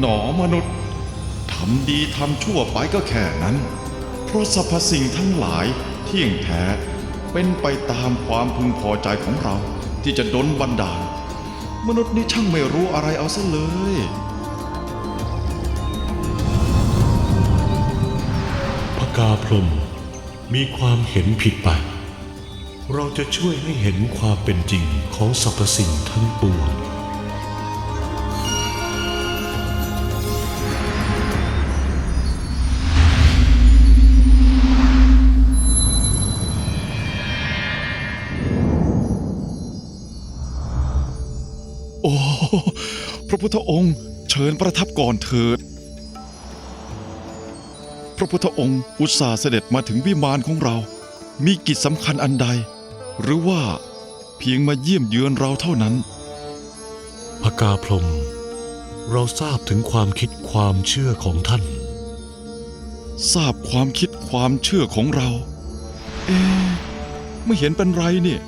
หนอมนุษย์ทำดีทำชั่วไปก็แค่นั้น เพราะสรรพสิ่งทั้งหลายเที่ยงแท้เป็นไปตามความพึงพอใจของเราที่จะดลบันดาล มนุษย์นี่ช่างไม่รู้อะไรเอาซะเลยพกาพรมมีความเห็นผิดไป เราจะช่วยให้เห็นความเป็นจริงของสรรพสิ่งทั้งปวง โอ้พระพุทธองค์เชิญประทับก่อนเถิด พระพุทธองค์อุตส่าห์เสด็จมาถึงวิมานของเรา มีกิจสำคัญอันใด หรือว่าเพียงมาเยี่ยมเยือนเราเท่านั้นพกาพรหมเราทราบถึงความคิดความเชื่อของท่าน ทราบความคิดความเชื่อของเรา เอ๊ะไม่เห็นเป็นไรนี่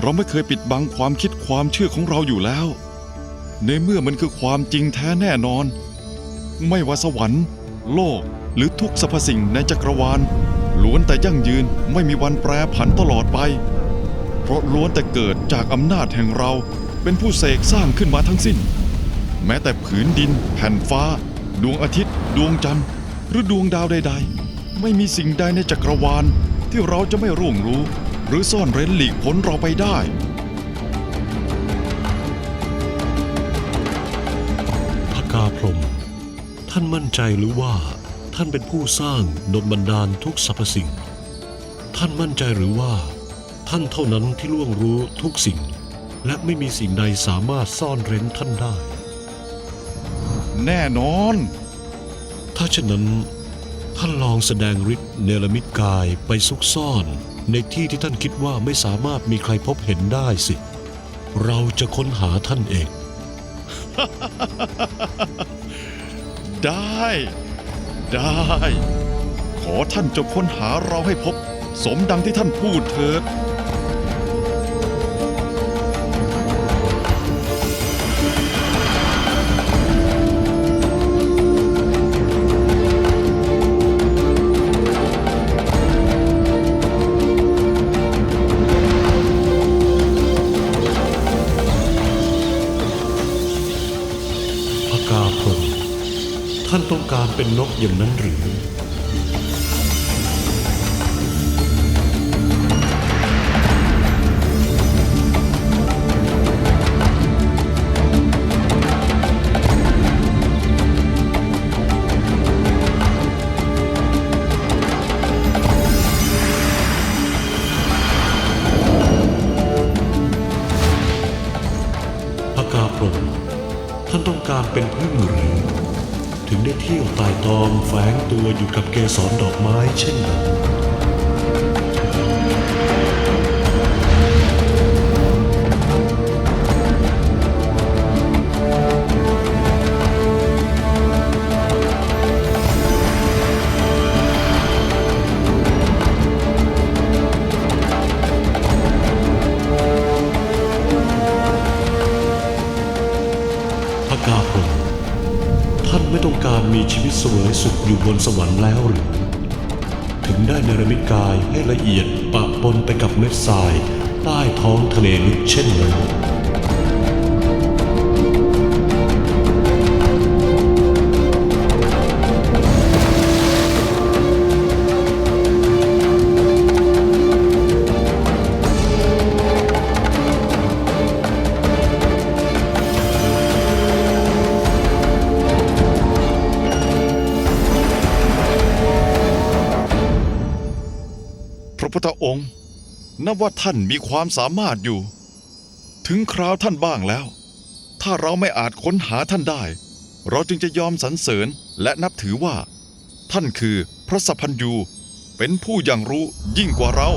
เราไม่เคยปิดบังความคิดความเชื่อของเราอยู่แล้ว ในเมื่อมันคือความจริงแท้แน่นอน ไม่ว่าสวรรค์ โลกหรือทุกสรรพสิ่งในจักรวาลล้วนแต่ยั่งยืนไม่มีวันแปรผันตลอดไป เพราะล้วนแต่เกิดจากอำนาจแห่งเราเป็นผู้เสกสร้างขึ้นมาทั้งสิ้น แม้แต่ผืนดิน แผ่นฟ้า ดวงอาทิตย์ ดวงจันทร์ หรือดวงดาวใด ๆ ไม่มีสิ่งใดในจักรวาลที่เราจะไม่ร่วงรู้ หรือซ่อนเร้นหลีกพ้นเราไปได้พกาพรหมท่านมั่นใจหรือว่าท่านเป็นผู้สร้างดลบันดาลทุกสรรพสิ่ง ท่านมั่นใจหรือว่า ท่านเท่านั้นที่ล่วงรู้ทุกสิ่ง และไม่มีสิ่งใดสามารถซ่อนเร้นท่านได้ แน่นอน ถ้าเช่นนั้น ท่านลองแสดงฤทธิ์เนรมิตกายไปซุกซ่อน ในที่ที่ท่านคิดว่าไม่สามารถมีใครพบเห็นได้สิ เราจะค้นหาท่านเอง ได้ ได้ ขอท่านจงค้นหาเราให้พบ สมดังที่ท่านพูดเถิด ท่านต้องการเป็นนกอย่างนั้นหรือ ถึงได้เที่ยวตายตอมแฝงตัวอยู่กับเกสรดอกไม้เช่นนั้น ที่เสวยสุขอยู่บนสวรรค์แล้วหรือ ถึงได้เนรมิตกายให้ละเอียดปะปนไปกับเม็ดทราย ใต้ท้องทะเลลึกเช่นนั้น พระพุทธองค์นับว่าท่านมีความสามารถอยู่ ถึงคราวท่านบ้างแล้ว ถ้าเราไม่อาจค้นหาท่านได้ เราจึงจะยอมสรรเสริญและนับถือว่า ท่านคือพระสัพพัญยูเป็นผู้อย่างรู้ยิ่งกว่าเรา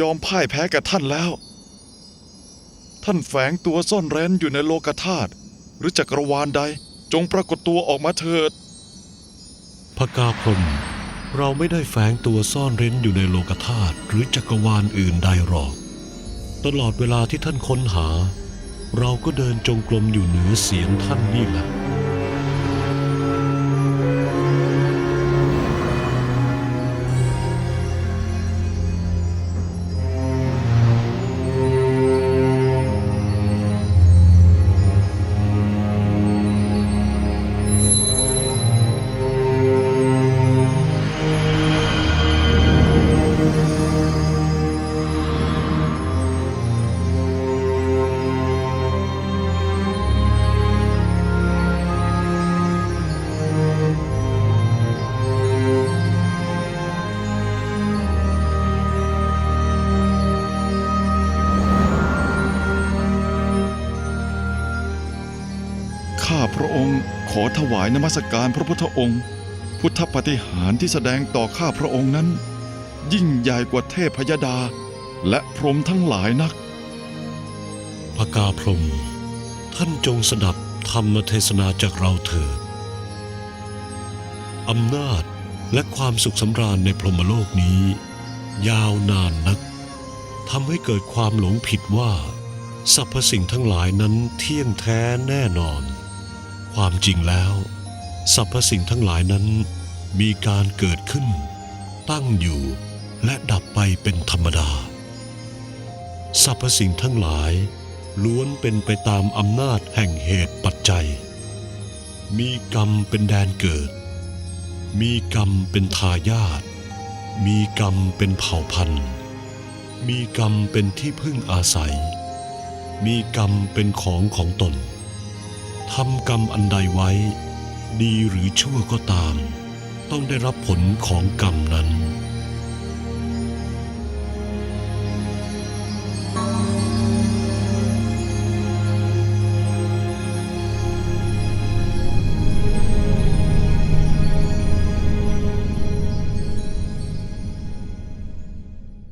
ยอมพ่ายแพ้แก่ท่านแล้ว ท่านแฝงตัวซ่อนเร้นอยู่ในโลกธาตุหรือจักรวาลใด จงปรากฏตัวออกมาเถิดพกาพรมเราไม่ได้แฝงตัวซ่อนเร้นอยู่ในโลกธาตุหรือจักรวาลอื่นใดหรอก ตลอดเวลาที่ท่านค้นหา เราก็เดินจงกรมอยู่เหนือเสียงท่านนี่แหละ ข้าพระองค์ขอถวายนมัสการพระพุทธองค์ พุทธปฏิหารที่แสดงต่อข้าพระองค์นั้น ยิ่งใหญ่กว่าเทพยดา และพรหมทั้งหลายนักพระกาพรมท่านจงสดับธรรมเทศนาจากเราเถิดอำนาจและความสุขสำราญในพรหมโลกนี้ ยาวนานนักทำให้เกิดความหลงผิดว่า สรรพสิ่งทั้งหลายนั้นเที่ยงแท้แน่นอน ความจริงแล้วสรรพสิ่งทั้งหลายนั้นมีการเกิดขึ้น ตั้งอยู่และดับไปเป็นธรรมดา สรรพสิ่งทั้งหลายล้วนเป็นไปตามอำนาจแห่งเหตุปัจจัย มีกรรมเป็นแดนเกิด มีกรรมเป็นทายาท มีกรรมเป็นเผ่าพันธุ์ มีกรรมเป็นที่พึ่งอาศัย มีกรรมเป็นของของตน ทำกรรมอันใดไว้ ดีหรือชั่วก็ตาม ต้องได้รับผลของกรรมนั้น